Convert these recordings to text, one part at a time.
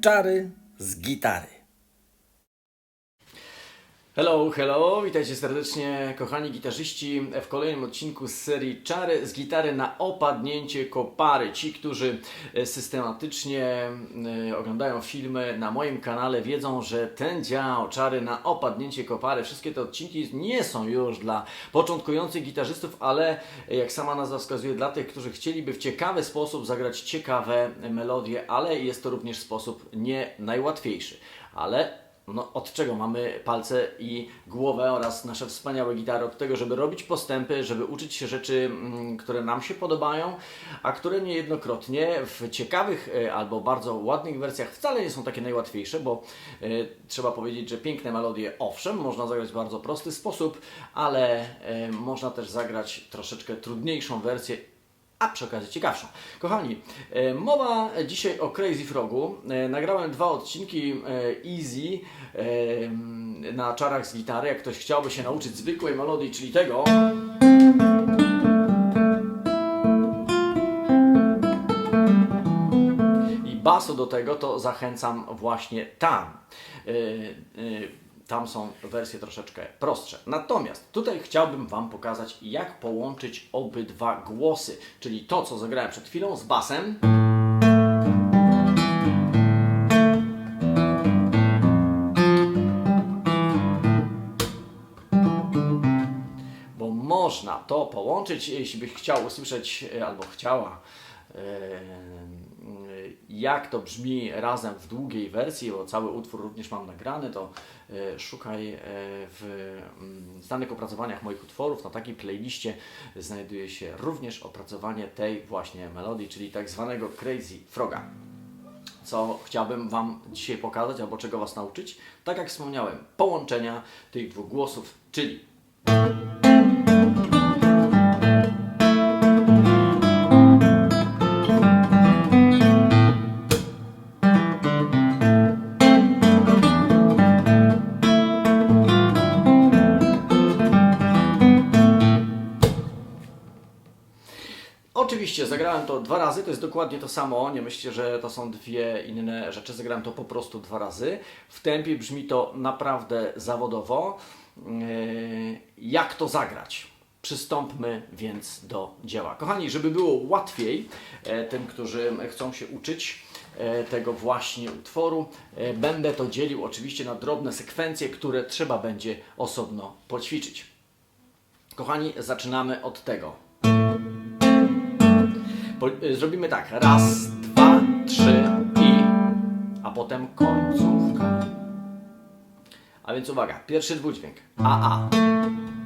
Czary z gitary. Hello, hello, witajcie serdecznie kochani gitarzyści w kolejnym odcinku z serii Czary z gitary na opadnięcie kopary. Ci, którzy e, systematycznie e, oglądają filmy na moim kanale wiedzą, że ten dział Czary na opadnięcie kopary, wszystkie te odcinki nie są już dla początkujących gitarzystów, ale e, jak sama nazwa wskazuje, dla tych, którzy chcieliby w ciekawy sposób zagrać ciekawe melodie, ale jest to również sposób nie najłatwiejszy. Ale no, od czego mamy palce i głowę oraz nasze wspaniałe gitary? Od tego, żeby robić postępy, żeby uczyć się rzeczy, mm, które nam się podobają, a które niejednokrotnie w ciekawych e, albo bardzo ładnych wersjach wcale nie są takie najłatwiejsze, bo e, trzeba powiedzieć, że piękne melodie owszem, można zagrać w bardzo prosty sposób, ale e, można też zagrać troszeczkę trudniejszą wersję a przy okazji ciekawszą. Kochani, e, mowa dzisiaj o Crazy Frogu. E, Nagrałem dwa odcinki e, Easy na czarach z gitary. Jak ktoś chciałby się nauczyć zwykłej melodii, czyli tego. I basu do tego, to zachęcam właśnie tam. Tam są wersje troszeczkę prostsze. Natomiast tutaj chciałbym Wam pokazać, jak połączyć obydwa głosy, czyli to, co zagrałem przed chwilą z basem. Bo można to połączyć, jeśli byś chciał usłyszeć, e, albo chciała, e, jak to brzmi razem w długiej wersji, bo cały utwór również mam nagrany, to e, szukaj e, w mm, znanych opracowaniach moich utworów. Na takiej playliście znajduje się również opracowanie tej właśnie melodii, czyli tak zwanego Crazy Froga. Co chciałbym Wam dzisiaj pokazać, albo czego Was nauczyć? Tak jak wspomniałem, połączenia tych dwóch głosów, czyli zagrałem to dwa razy, to jest dokładnie to samo. Nie myślcie, że to są dwie inne rzeczy. Zagrałem to po prostu dwa razy. W tempie brzmi to naprawdę zawodowo. Yy, Jak to zagrać? Przystąpmy więc do dzieła. Kochani, żeby było łatwiej e, tym, którzy chcą się uczyć e, tego właśnie utworu, e, będę to dzielił oczywiście na drobne sekwencje, które trzeba będzie osobno poćwiczyć. Kochani, zaczynamy od tego. Y, zrobimy tak. Raz, dwa, trzy i. A potem końcówka. A więc uwaga, pierwszy dwudźwięk. A, A.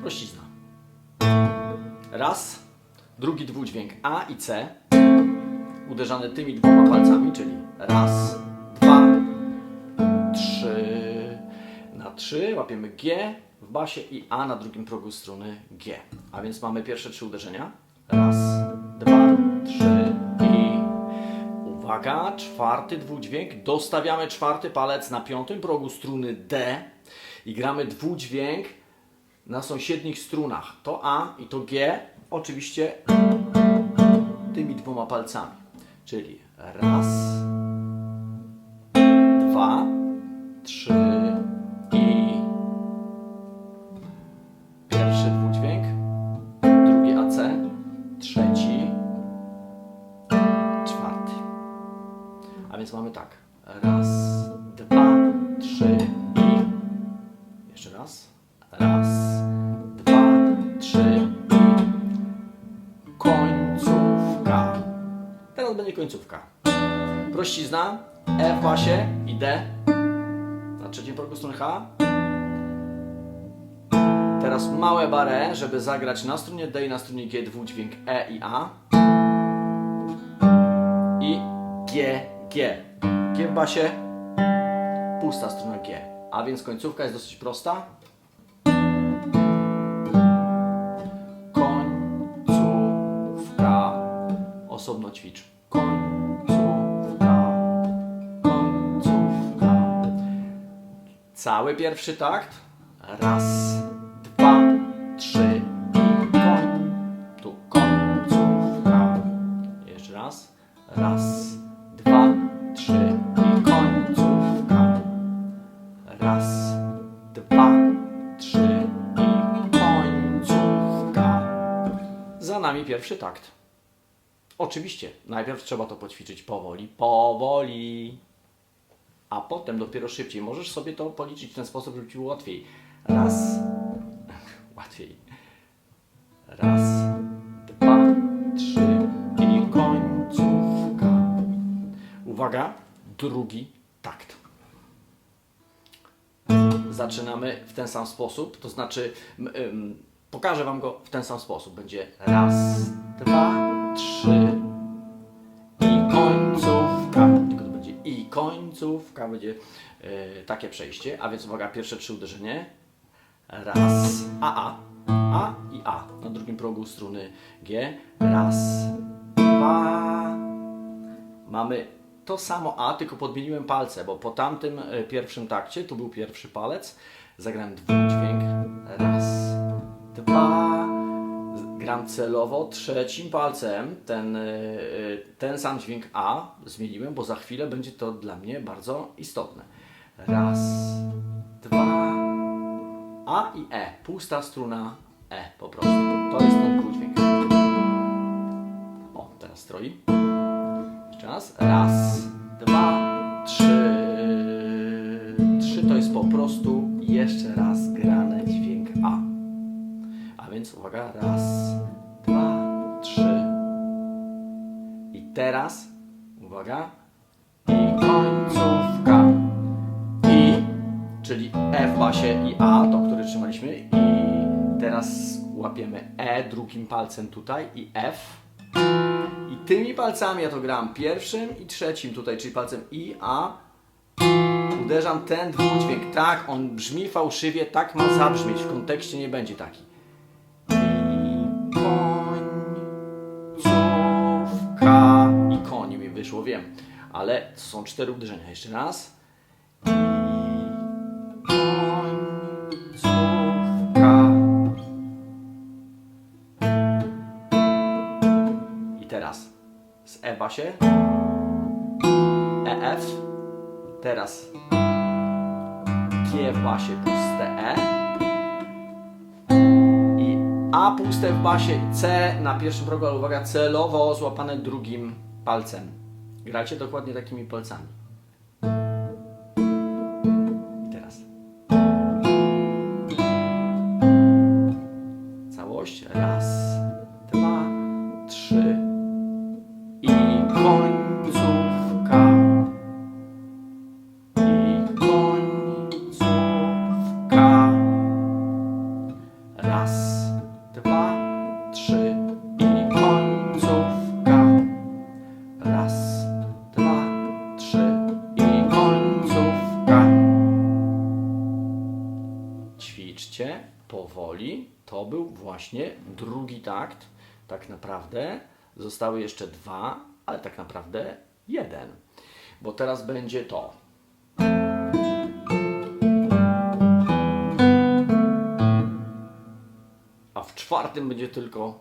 Prościzna. Raz, drugi dwudźwięk A i C. Uderzane tymi dwoma palcami, czyli raz, dwa, trzy. Na trzy łapiemy G w basie i A na drugim progu struny G. A więc mamy pierwsze trzy uderzenia. Raz, uwaga, czwarty dwudźwięk. Dostawiamy czwarty palec na piątym progu struny D i gramy dwudźwięk na sąsiednich strunach. To A i to G, oczywiście tymi dwoma palcami. Czyli raz, Będzie końcówka. Prościzna, E w basie i D. Na trzecim progu strony H. Teraz małe barę, żeby zagrać na strunie D i na strunie G dwudźwięk E i A. I G, G. G w basie, pusta struna G. A więc końcówka jest dosyć prosta. Końcówka. Osobno ćwicz. Cały pierwszy takt. Raz, dwa, trzy i koń. Tu końcówka. Jeszcze raz. Raz, dwa, trzy i końcówka. Raz, dwa, trzy i końcówka. Za nami pierwszy takt. Oczywiście, najpierw trzeba to poćwiczyć powoli, powoli a potem dopiero szybciej. Możesz sobie to policzyć w ten sposób, żeby ci było łatwiej. Raz, łatwiej. Raz, dwa, trzy i końcówka. Uwaga, drugi takt. Zaczynamy w ten sam sposób, to znaczy pokażę Wam go w ten sam sposób. Będzie raz, dwa, końcówka, będzie e, takie przejście. A więc uwaga, pierwsze trzy uderzenie. Raz, a, a, a i a. Na drugim progu struny G. Raz, dwa. Mamy to samo A, tylko podmieniłem palce, bo po tamtym e, pierwszym takcie, tu był pierwszy palec, zagrałem dwudźwięk. Raz, dwa. Gram celowo trzecim palcem ten, e, e, ten sam dźwięk A zmieniłem, bo za chwilę będzie to dla mnie bardzo istotne. Raz, dwa, A i E. Pusta struna E po prostu. To jest ten dwudźwięk. O, teraz stroi. Jeszcze raz. Raz, dwa, trzy. Trzy to jest po prostu jeszcze raz dźwięk. A więc uwaga. Raz, dwa, trzy. I teraz, uwaga. I końcówka. I, czyli E w basie i A, to który trzymaliśmy. I teraz łapiemy E drugim palcem tutaj i F. I tymi palcami ja to gram pierwszym i trzecim tutaj, czyli palcem I, A. Uderzam ten dwudźwięk. Tak, on brzmi fałszywie, tak ma zabrzmieć. W kontekście nie będzie taki. Wyszło, wiem. Ale to są cztery uderzenia. Jeszcze raz. I teraz z E basie, EF, teraz G w basie puste E i A puste w basie i C na pierwszym progu, ale uwaga, celowo złapane drugim palcem. Gracie dokładnie takimi palcami. Był właśnie drugi takt. Tak naprawdę zostały jeszcze dwa, ale tak naprawdę jeden. Bo teraz będzie to. A w czwartym będzie tylko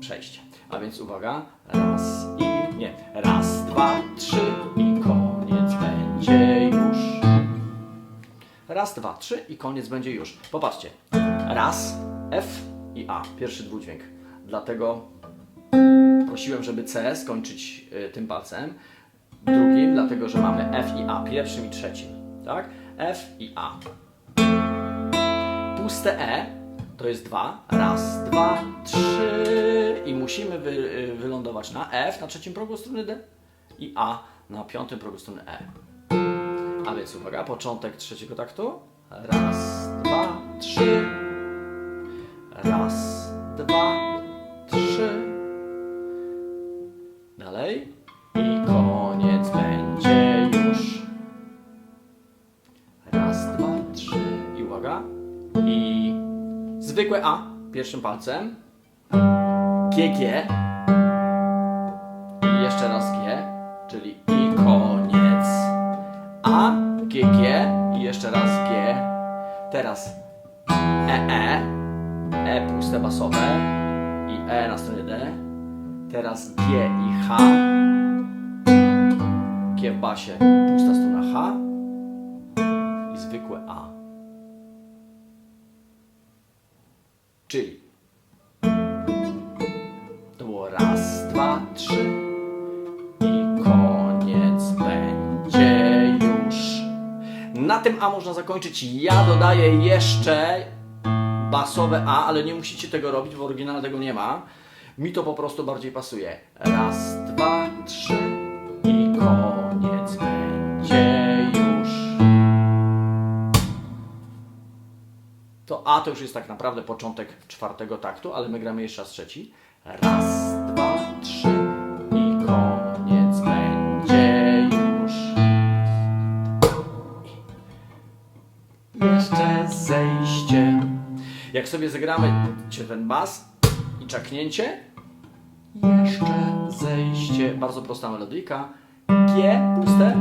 przejście. A więc uwaga, raz i nie, raz, dwa, trzy i koniec będzie już. Raz, dwa, trzy i koniec będzie już. Popatrzcie. Raz, F i A. Pierwszy dwudźwięk. Dlatego prosiłem, żeby C skończyć y, tym palcem. Drugim, dlatego że mamy F i A. Pierwszym i trzecim. Tak? F i A. Puste E to jest dwa. Raz, dwa, trzy. I musimy wy, y, wylądować na F na trzecim progu struny D i A na piątym progu struny E. A więc uwaga, początek trzeciego taktu. Raz, dwa, trzy. Pierwszym palcem. GG. I jeszcze raz G, czyli i koniec. A, G, G i jeszcze raz G. Teraz E, E, E puste basowe i E na stronie D. Teraz G i H. G w basie, pusta strona H i zwykłe A. Czyli to było raz, dwa, trzy i koniec będzie już. Na tym A można zakończyć. Ja dodaję jeszcze basowe A, ale nie musicie tego robić, w oryginale tego nie ma. Mi to po prostu bardziej pasuje. Raz, A to już jest tak naprawdę początek czwartego taktu, ale my gramy jeszcze raz trzeci. Raz, dwa, trzy i koniec będzie już. Jeszcze zejście. Jak sobie zagramy ten bas i czaknięcie, jeszcze zejście. Bardzo prosta melodyjka. G puste,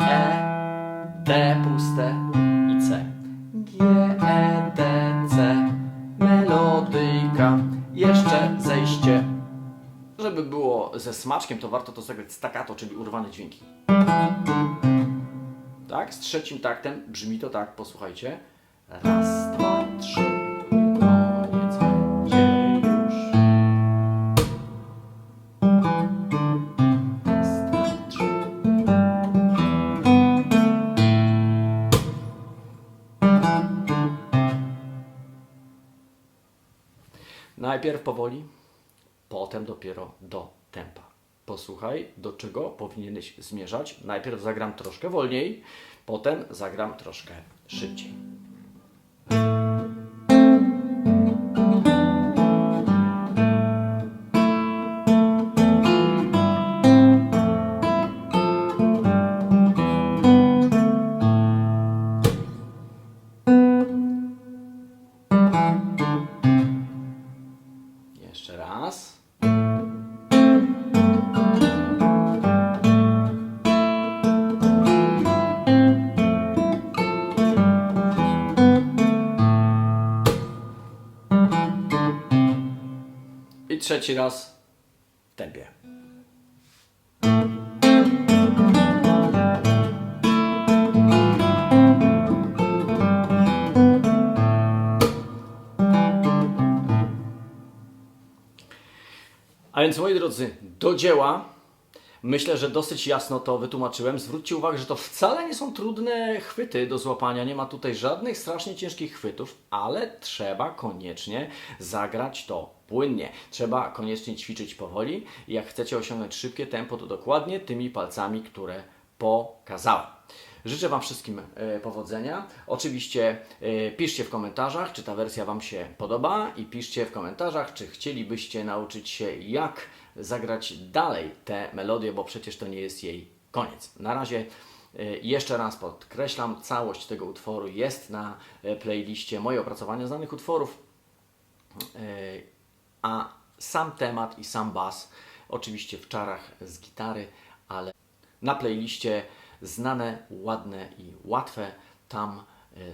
E, D puste i C. G, E, Jeszcze zejście. Żeby było ze smaczkiem, to warto to zagrać staccato, czyli urwane dźwięki. Tak, z trzecim taktem brzmi to tak, posłuchajcie. Raz, dwa, trzy, koniec będzie już. Najpierw powoli, potem dopiero do tempa. Posłuchaj, do czego powinieneś zmierzać. Najpierw zagram troszkę wolniej, potem zagram troszkę szybciej. I trzeci raz w tempie. A więc moi drodzy, do dzieła. Myślę, że dosyć jasno to wytłumaczyłem. Zwróćcie uwagę, że to wcale nie są trudne chwyty do złapania. Nie ma tutaj żadnych strasznie ciężkich chwytów, ale trzeba koniecznie zagrać to płynnie. Trzeba koniecznie ćwiczyć powoli. Jak chcecie osiągnąć szybkie tempo, to dokładnie tymi palcami, które pokazałem. Życzę Wam wszystkim e, powodzenia. Oczywiście e, piszcie w komentarzach, czy ta wersja Wam się podoba i piszcie w komentarzach, czy chcielibyście nauczyć się, jak zagrać dalej tę melodię, bo przecież to nie jest jej koniec. Na razie e, jeszcze raz podkreślam, całość tego utworu jest na e, playliście moje opracowania znanych utworów, e, a sam temat i sam bas oczywiście w czarach z gitary, ale na playliście znane, ładne i łatwe. Tam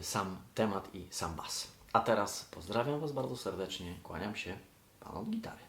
sam temat i sam bas. A teraz pozdrawiam Was bardzo serdecznie. Kłaniam się panom gitary.